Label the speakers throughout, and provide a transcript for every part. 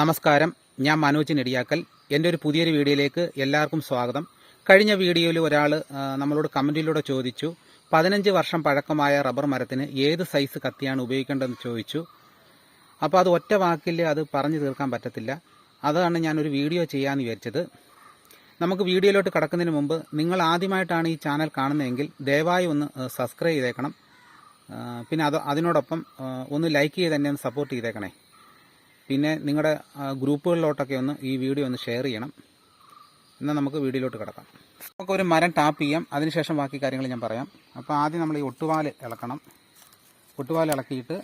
Speaker 1: നമസ്കാരം. ഞാൻ മനോജ് നെടിയാക്കൽ. എന്റെ ഒരു പുതിയൊരു വീഡിയോയിലേക്ക് എല്ലാവർക്കും സ്വാഗതം. കഴിഞ്ഞ വീഡിയോയിൽ ഒരാൾ നമ്മളോട് കമന്റിലൂടെ ചോദിച്ചു പതിനഞ്ച് വർഷം പഴക്കമായ റബ്ബർ മരത്തിന് ഏത് സൈസ് കത്തിയാണ് ഉപയോഗിക്കേണ്ടതെന്ന് ചോദിച്ചു. അപ്പോൾ അത് ഒറ്റ വാക്കിൽ അത് പറഞ്ഞു തീർക്കാൻ പറ്റത്തില്ല. അതാണ് ഞാനൊരു വീഡിയോ ചെയ്യാമെന്ന് വിചാരിച്ചത്. നമുക്ക് വീഡിയോയിലോട്ട് കടക്കുന്നതിന് മുമ്പ് നിങ്ങൾ ആദ്യമായിട്ടാണ് ഈ ചാനൽ കാണുന്നതെങ്കിൽ ദയവായി ഒന്ന് സബ്സ്ക്രൈബ് ചെയ്തേക്കണം. പിന്നെ അത് അതിനോടൊപ്പം ഒന്ന് ലൈക്ക് ചെയ്ത് തന്നെ ഒന്ന് സപ്പോർട്ട് ചെയ്തേക്കണേ. പിന്നെ നിങ്ങളുടെ ഗ്രൂപ്പുകളിലോട്ടൊക്കെ ഒന്ന് ഈ വീഡിയോ ഒന്ന് ഷെയർ ചെയ്യണം. എന്നാൽ നമുക്ക് വീഡിയോയിലോട്ട് കിടക്കാം. നമുക്കൊരു മരം ടാപ്പ് ചെയ്യാം. അതിനുശേഷം ബാക്കി കാര്യങ്ങൾ ഞാൻ പറയാം. അപ്പോൾ ആദ്യം നമ്മൾ ഈ ഒട്ടുപാൽ ഇളക്കണം. ഒട്ടുപാൽ ഇളക്കിയിട്ട്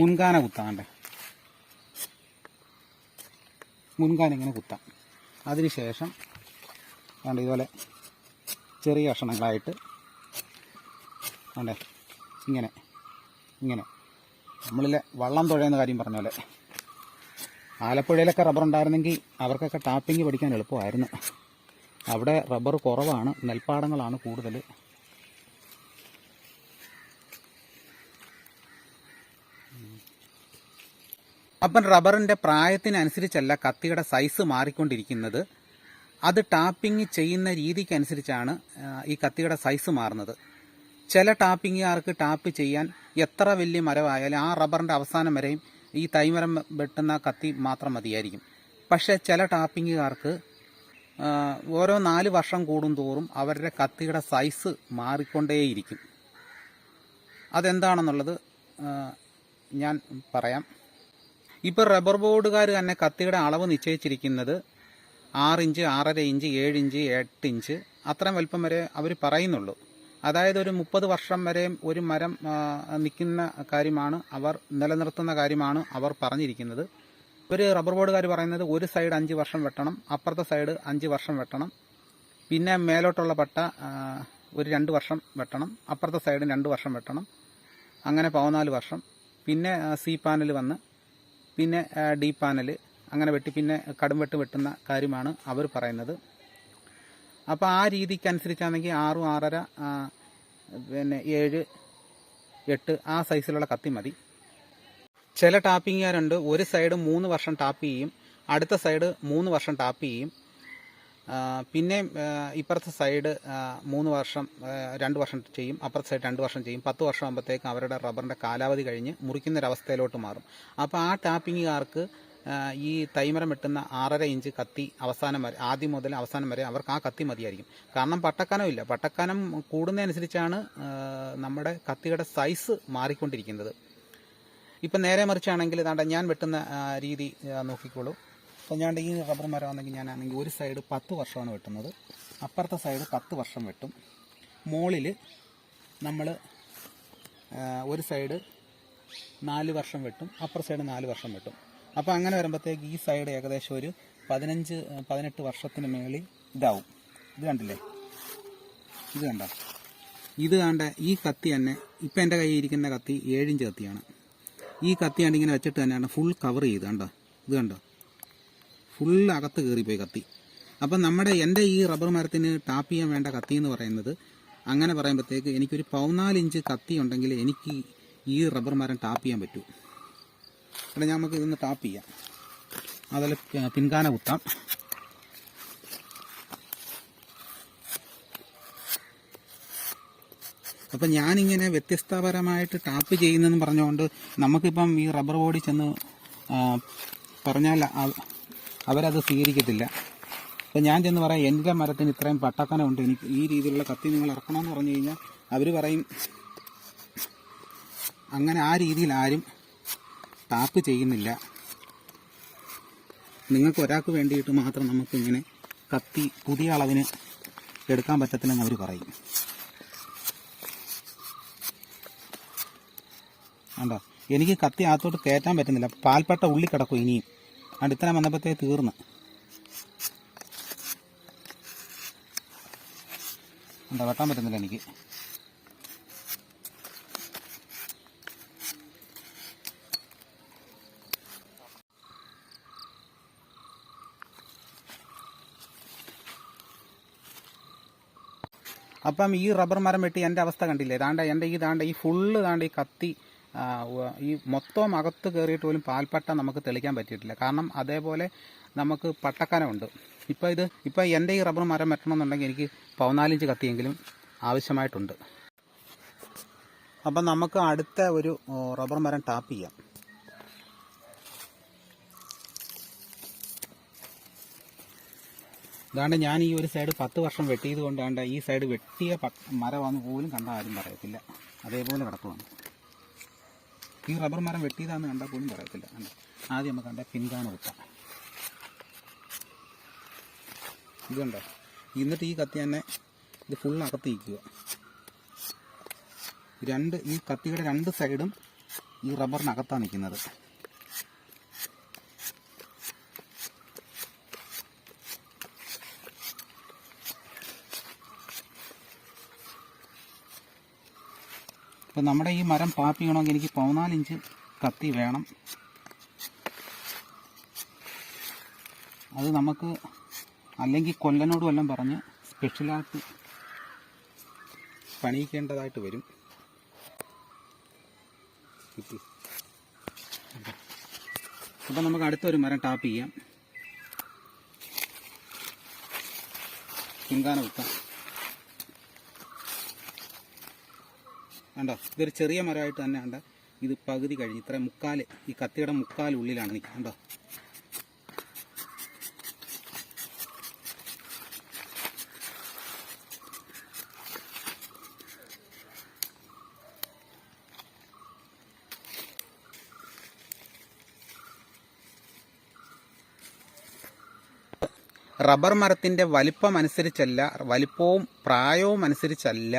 Speaker 1: മുൻകാന കുത്താണ്ടേ മുൻകാന ഇങ്ങനെ കുത്താം. അതിനുശേഷം വേണ്ട ഇതുപോലെ ചെറിയ കഷണങ്ങളായിട്ട് വേണ്ടേ ഇങ്ങനെ. ഇങ്ങനെ. നമ്മളിലെ വള്ളം തുഴയുന്ന കാര്യം പറഞ്ഞ പോലെ. ആലപ്പുഴയിലൊക്കെ റബ്ബർ ഉണ്ടായിരുന്നെങ്കിൽ അവർക്കൊക്കെ ടാപ്പിംഗ് പഠിക്കാൻ എളുപ്പമായിരുന്നു. അവിടെ റബ്ബർ കുറവാണ്. നെൽപ്പാടങ്ങളാണ് കൂടുതൽ അപ്പം റബ്ബറിന്റെ പ്രായത്തിനനുസരിച്ചല്ല കത്തിയുടെ സൈസ് മാറിക്കൊണ്ടിരിക്കുന്നത്. അത് ടാപ്പിംഗ് ചെയ്യുന്ന രീതിക്കനുസരിച്ചാണ് ഈ കത്തിയുടെ സൈസ് മാറുന്നത്. ചില ടാപ്പിങ്ങുകാർക്ക് ടാപ്പ് ചെയ്യാൻ എത്ര വലിയ മരമായാലും ആ റബ്ബറിന്റെ അവസാനം വരെയും ഈ തൈമരം വെട്ടുന്ന കത്തി മാത്രം മതിയായിരിക്കും. പക്ഷേ ചില ടാപ്പിങ്ങുകാർക്ക് ഓരോ നാല് വർഷം കൂടുന്തോറും അവരുടെ കത്തിയുടെ സൈസ് മാറിക്കൊണ്ടേയിരിക്കും. അതെന്താണെന്നുള്ളത് ഞാൻ പറയാം. ഇപ്പോൾ റബ്ബർ ബോർഡുകാർ തന്നെ കത്തിയുടെ അളവ് നിശ്ചയിച്ചിരിക്കുന്നത് ആറ് ഇഞ്ച് ആറര ഇഞ്ച് ഏഴ് ഇഞ്ച് എട്ട് ഇഞ്ച് അത്രയും വലിപ്പം വരെ അവർ പറയുന്നുള്ളൂ. അതായത് ഒരു മുപ്പത് വർഷം വരെയും ഒരു മരം നിൽക്കുന്ന കാര്യമാണ് അവർ നിലനിർത്തുന്ന കാര്യമാണ് അവർ പറഞ്ഞിരിക്കുന്നത്. ഒരു റബ്ബർ ബോർഡുകാർ പറയുന്നത് ഒരു സൈഡ് അഞ്ച് വർഷം വെട്ടണം അപ്പുറത്തെ സൈഡ് അഞ്ച് വർഷം വെട്ടണം. പിന്നെ മേലോട്ടുള്ള പട്ട ഒരു രണ്ട് വർഷം വെട്ടണം അപ്പുറത്തെ സൈഡ് രണ്ട് വർഷം വെട്ടണം. അങ്ങനെ പതിനാല് വർഷം. പിന്നെ സി പാനൽ വന്ന് പിന്നെ ഡി പാനൽ. അങ്ങനെ വെട്ടി പിന്നെ കടും വെട്ട് വെട്ടുന്ന കാര്യമാണ് അവർ പറയുന്നത്. അപ്പോൾ ആ രീതിക്ക് അനുസരിച്ചാണെങ്കിൽ ആറും ആറര പിന്നെ ഏഴ് എട്ട് ആ സൈസിലുള്ള കത്തി മതി. ചില ടാപ്പിങ്ങുകാരുണ്ട് ഒരു സൈഡ് മൂന്ന് വർഷം ടാപ്പ് ചെയ്യും. അടുത്ത സൈഡ് മൂന്ന് വർഷം ടാപ്പ് ചെയ്യും. പിന്നെ ഇപ്പുറത്തെ സൈഡ് മൂന്ന് വർഷം രണ്ട് വർഷം ചെയ്യും. അപ്പുറത്തെ സൈഡ് രണ്ട് വർഷം ചെയ്യും. പത്ത് വർഷം ആകുമ്പോഴത്തേക്കും അവരുടെ റബ്ബറിന്റെ കാലാവധി കഴിഞ്ഞ് മുറിക്കുന്നൊരവസ്ഥയിലോട്ട് മാറും. അപ്പോൾ ആ ടാപ്പിങ്ങുകാർക്ക് ഈ തൈമരം വെട്ടുന്ന ആറര ഇഞ്ച് കത്തി അവസാനം വരെ ആദ്യം മുതൽ അവസാനം വരെ അവർക്ക് ആ കത്തി മതിയായിരിക്കും. കാരണം പട്ടക്കനം ഇല്ല. പട്ടക്കനം കൂടുന്നതനുസരിച്ചാണ് നമ്മുടെ കത്തിയുടെ സൈസ് മാറിക്കൊണ്ടിരിക്കുന്നത്. ഇപ്പം നേരെ മറിച്ചാണെങ്കിൽ താണ്ട ഞാൻ വെട്ടുന്ന രീതി നോക്കിക്കോളൂ. അപ്പം ഞാൻ ഈ റബ്ബർ മരം ആണെങ്കിൽ ഞാനാണെങ്കിൽ ഒരു സൈഡ് പത്ത് വർഷമാണ് വെട്ടുന്നത്. അപ്പുറത്തെ സൈഡ് പത്ത് വർഷം വെട്ടും. മുകളിൽ നമ്മൾ ഒരു സൈഡ് നാല് വർഷം വെട്ടും. അപ്പുറ സൈഡ് നാല് വർഷം വെട്ടും. അപ്പോൾ അങ്ങനെ വരുമ്പോഴത്തേക്ക് ഈ സൈഡ് ഏകദേശം ഒരു പതിനഞ്ച് പതിനെട്ട് വർഷത്തിന് മേളിൽ ഇതാവും. ഇത് കണ്ടില്ലേ? ഇത് കണ്ട? ഇത് കണ്ട ഈ കത്തി തന്നെ ഇപ്പം എന്റെ കയ്യിൽ ഇരിക്കുന്ന കത്തി ഏഴിഞ്ച് കത്തിയാണ്. ഈ കത്തി കണ്ട് ഇങ്ങനെ വെച്ചിട്ട് തന്നെയാണ് ഫുൾ കവർ ചെയ്ത് കണ്ടോ? ഇത് കണ്ടോ? ഫുൾ അകത്ത് കയറിപ്പോയി കത്തി. അപ്പം നമ്മുടെ എന്റെ ഈ റബ്ബർ മരത്തിന് ടാപ്പ് ചെയ്യാൻ വേണ്ട കത്തി എന്ന് പറയുന്നത് അങ്ങനെ പറയുമ്പോഴത്തേക്ക് എനിക്കൊരു പതിനാല് ഇഞ്ച് കത്തി ഉണ്ടെങ്കിൽ എനിക്ക് ഈ റബ്ബർ മരം ടാപ്പ് ചെയ്യാൻ പറ്റൂ. ഇവിടെ നമുക്ക് ഇതൊന്ന് ടാപ്പ് ചെയ്യാം. അതിൽ പിൻകാന കുത്താം. അപ്പം ഞാനിങ്ങനെ വ്യത്യസ്തപരമായിട്ട് ടാപ്പ് ചെയ്യുന്നതെന്ന് പറഞ്ഞുകൊണ്ട് നമുക്കിപ്പം ഈ റബ്ബർ ബോഡി ചെന്ന് പറഞ്ഞാൽ അവ- അവരത് സ്വീകരിക്കത്തില്ല. അപ്പം ഞാൻ ചെന്ന് പറയാം എന്റെ മരത്തിന് ഇത്രയും പട്ടക്കനമുണ്ട് എനിക്ക് ഈ രീതിയിലുള്ള കത്തി നിങ്ങൾ ഇറക്കണമെന്ന് പറഞ്ഞു കഴിഞ്ഞാൽ അവർ പറയും അങ്ങനെ ആ രീതിയിൽ ആരും ടാപ്പ് ചെയ്യുന്നില്ല. നിങ്ങൾക്ക് ഒരാൾക്ക് വേണ്ടിയിട്ട് മാത്രം നമുക്കിങ്ങനെ കത്തി പുതിയ അളവിന് എടുക്കാൻ പറ്റത്തില്ലെന്ന് അവർ പറയും. കണ്ടോ? എനിക്ക് കത്തി അകത്തോട്ട് കയറ്റാൻ പറ്റുന്നില്ല. പാൽപ്പെട്ട ഉള്ളി കിടക്കും ഇനിയും. അടുത്തന വന്നപ്പോഴത്തേ തീർന്ന്. കണ്ടോ? വെട്ടാൻ പറ്റുന്നില്ല എനിക്ക്. അപ്പം ഈ റബ്ബർ മരം വെട്ടി എന്റെ അവസ്ഥ കണ്ടില്ലേ? ദാണ്ട എന്റെ ഈ ദാണ്ട ഈ ഫുള്ള് ദാണ്ട ഈ കത്തി ഈ മൊത്തം അകത്ത് കയറിയിട്ട് പോലും പാൽപ്പട്ട നമുക്ക് തെളിക്കാൻ പറ്റിയിട്ടില്ല. കാരണം അതേപോലെ നമുക്ക് പട്ടക്കനമുണ്ട് ഇപ്പോൾ ഇത് ഇപ്പോൾ എന്റെ ഈ റബ്ബർ മരം വെട്ടണമെന്നുണ്ടെങ്കിൽ എനിക്ക് പതിനാലിഞ്ച് കത്തിയെങ്കിലും ആവശ്യമായിട്ടുണ്ട്. അപ്പം നമുക്ക് അടുത്ത ഒരു റബ്ബർ മരം ടാപ്പ് ചെയ്യാം. ഇതാണ്ട് ഞാൻ ഈ ഒരു സൈഡ് പത്ത് വർഷം വെട്ടിയത് കൊണ്ടാണ്ട് ഈ സൈഡ് വെട്ടിയ മരം മരമാണെന്ന് പോലും കണ്ട ആരും പറയത്തില്ല. അതേപോലെ കിടക്കുവാണ്. ഈ റബ്ബർ മരം വെട്ടിയതാണെന്ന് കണ്ടാൽ പോലും പറയത്തില്ല. ആദ്യം നമുക്ക് കണ്ട പിൻകാണ് വെക്കാം ഇതുണ്ടോ? എന്നിട്ട് ഈ കത്തി തന്നെ ഇത് ഫുൾ അകത്ത് ഇരിക്കുക രണ്ട് ഈ കത്തിയുടെ രണ്ട് സൈഡും ഈ റബ്ബറിനകത്താണ് നിൽക്കുന്നത് ഇപ്പം നമ്മുടെ ഈ മരം പാപ്പ് ചെയ്യണമെങ്കിൽ എനിക്ക് പതിനാലിഞ്ച് കത്തി വേണം. അത് നമുക്ക് അല്ലെങ്കിൽ കൊല്ലനോട് വല്ലതും പറഞ്ഞ് സ്പെഷ്യലായിട്ട് പണിയിക്കേണ്ടതായിട്ട് വരും. അപ്പം നമുക്ക് അടുത്തൊരു മരം ടാപ്പ് ചെയ്യാം. പിൻകാന വെക്കാം. കണ്ടോ? ഇതൊരു ചെറിയ മരമായിട്ട് തന്നെ കണ്ട? ഇത് പകുതി കഴിഞ്ഞ് ഇത്ര മുക്കാൽ ഈ കത്തിയുടെ മുക്കാൽ ഉള്ളിലാണ് നിൽക്കുക കണ്ടോ? റബ്ബർ മരത്തിന്റെ വലിപ്പം അനുസരിച്ചല്ല വലിപ്പവും പ്രായവും അനുസരിച്ചല്ല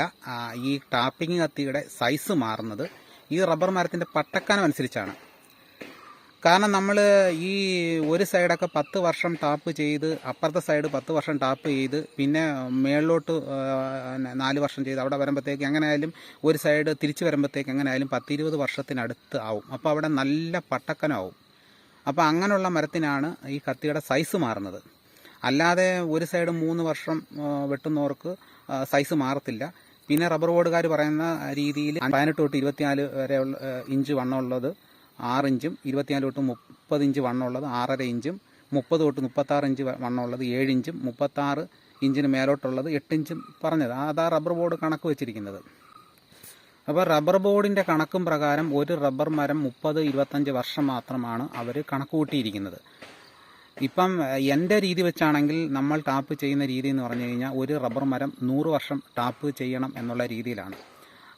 Speaker 1: ഈ ടാപ്പിംഗ് കത്തിയുടെ സൈസ് മാറുന്നത്. ഈ റബ്ബർ മരത്തിന്റെ പട്ടക്കാനം അനുസരിച്ചാണ് കാരണം നമ്മൾ ഈ ഒരു സൈഡൊക്കെ പത്ത് വർഷം ടാപ്പ് ചെയ്ത് അപ്പുറത്തെ സൈഡ് പത്ത് വർഷം ടാപ്പ് ചെയ്ത് പിന്നെ മേളിലോട്ട് നാല് വർഷം ചെയ്ത് അവിടെ വരുമ്പോഴത്തേക്ക് എങ്ങനെ ആയാലും ഒരു സൈഡ് തിരിച്ച് വരുമ്പോഴത്തേക്ക് എങ്ങനെ ആയാലും പത്തിരുപത് വർഷത്തിനടുത്ത് ആവും. അപ്പോൾ അവിടെ നല്ല പട്ടക്കനാവും. അപ്പോൾ അങ്ങനെയുള്ള മരത്തിനാണ് ഈ കത്തിയുടെ സൈസ് മാറുന്നത്. അല്ലാതെ ഒരു സൈഡ് മൂന്ന് വർഷം വെട്ടുന്നവർക്ക് സൈസ് മാറത്തില്ല. പിന്നെ റബ്ബർ ബോർഡുകാർ പറയുന്ന രീതിയിൽ പതിനെട്ട് തൊട്ട് ഇരുപത്തിനാല് വരെ ഇഞ്ച് വണ്ണമുള്ളത് ആറ് ഇഞ്ചും ഇരുപത്തിനാല് തൊട്ട് മുപ്പത് ഇഞ്ച് വണ്ണമുള്ളത് ആറര ഇഞ്ചും മുപ്പത് തൊട്ട് മുപ്പത്താറ് ഇഞ്ച് വണ്ണമുള്ളത് ഏഴ് ഇഞ്ചും മുപ്പത്താറ് ഇഞ്ചിന് മേലോട്ടുള്ളത് എട്ട് ഇഞ്ചും പറഞ്ഞത്. അതാ റബ്ബർ ബോർഡ് കണക്ക് വെച്ചിരിക്കുന്നത്. അപ്പോൾ റബ്ബർ ബോർഡിന്റെ കണക്കും പ്രകാരം ഒരു റബ്ബർ മരം മുപ്പത് ഇരുപത്തഞ്ച് വർഷം മാത്രമാണ് അവർ കണക്ക് കൂട്ടിയിരിക്കുന്നത്. ഇപ്പം എന്റെ രീതി വെച്ചാണെങ്കിൽ നമ്മൾ ടാപ്പ് ചെയ്യുന്ന രീതി എന്ന് പറഞ്ഞു കഴിഞ്ഞാൽ ഒരു റബ്ബർ മരം നൂറ് വർഷം ടാപ്പ് ചെയ്യണം എന്നുള്ള രീതിയിലാണ്.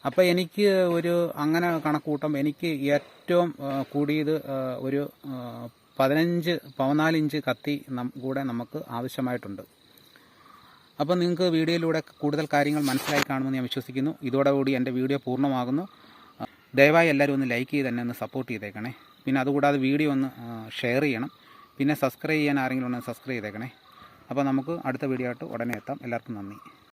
Speaker 1: അപ്പോൾ എനിക്ക് ഒരു അങ്ങനെ കണക്കൂട്ടം എനിക്ക് ഏറ്റവും കൂടിയത് ഒരു പതിനഞ്ച് പതിനാലിഞ്ച് കത്തി കൂടെ നമുക്ക് ആവശ്യമായിട്ടുണ്ട്. അപ്പോൾ നിങ്ങൾക്ക് വീഡിയോയിലൂടെ കൂടുതൽ കാര്യങ്ങൾ മനസ്സിലായി കാണുമെന്ന് ഞാൻ വിശ്വസിക്കുന്നു. ഇതോടുകൂടി എന്റെ വീഡിയോ പൂർണമാകുന്നു. ദയവായി എല്ലാവരും ഒന്ന് ലൈക്ക് ചെയ്ത് തന്നെ ഒന്ന് സപ്പോർട്ട് ചെയ്തേക്കണേ. പിന്നെ അതുകൂടാതെ വീഡിയോ ഒന്ന് ഷെയർ ചെയ്യണം. പിന്നെ സബ്സ്ക്രൈബ് ചെയ്യാൻ ആരെങ്കിലും ഉണ്ടെങ്കിൽ സബ്സ്ക്രൈബ് ചെയ്തേക്കണേ. അപ്പോൾ നമുക്ക് അടുത്ത വീഡിയോ ആയിട്ട് ഉടനെ എത്താം. എല്ലാവർക്കും നന്ദി.